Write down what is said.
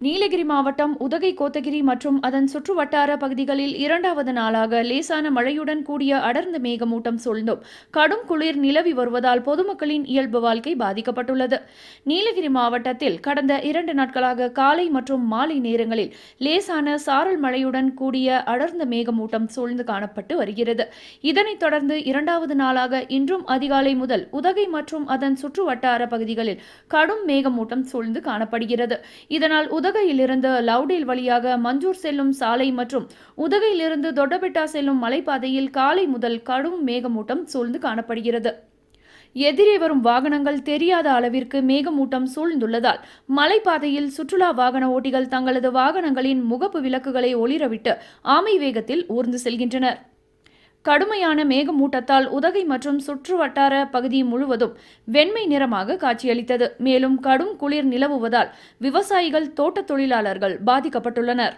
நீலகிரி மாவட்டம் உதகை கோத்தகிரி மற்றும் அதன் சுற்றுவட்டார பகுதிகளில் இரண்டாவது நாளாக லேசான மழையுடன் கூடிய அடர்ந்த மேகமூட்டம் சூழ்ந்தும். கடும் குளிர் நிலவி வருவதால் பொதுமக்களின் இயல்பு வாழ்க்கை பாதிக்கப்பட்டுள்ளது. நீலகிரி மாவட்டத்தில் கடந்த இரண்டு நாட்களாக காலை மற்றும் மாலை நேரங்களில் லேசான சாரல் மழையுடன் கூடிய அடர்ந்த மேகமூட்டம் சூழ்ந்து காணப்பட்டு வருகிறது. இதனைத் தொடர்ந்து இரண்டாவது நாளாக இன்றும் அதிகாலை முதல் உதகை மற்றும் அதன் சுற்றுவட்டார பகுதிகளில் கடும் மேகமூட்டம் சூழ்ந்து காணப்படுகிறது. இதனால் உதகையிலிருந்து லவுடேல் வழியாக மஞ்சூர் செல்லும் சாலை மற்றும் உதகையிலிருந்து தொட்டபெட்டா செல்லும் மலைப்பாதையில் காலை முதல் கடும் மேகமூட்டம் சூழ்ந்து காணப்படுகிறது. எதிரே வரும் வாகனங்கள் தெரியாத அளவிற்கு மேகமூட்டம் சூழ்ந்துள்ளதால் மலைப்பாதையில் சுற்றுலா வாகன ஓட்டிகள் தங்களது வாகனங்களின் முகப்பு விளக்குகளை ஒளிரவிட்டு ஆமை வேகத்தில் ஊர்ந்து செல்கின்றனர். கடுமையான மேகமூட்டத்தால் உதகை மற்றும் சுற்றுவட்டார பகுதி முழுவதும் வெண்மை நிறமாக காட்சியளித்தது. மேலும் கடும் குளிர் நிலவுவதால் விவசாயிகள் தோட்டத் தொழிலாளர்கள் பாதிக்கப்பட்டுள்ளனர்.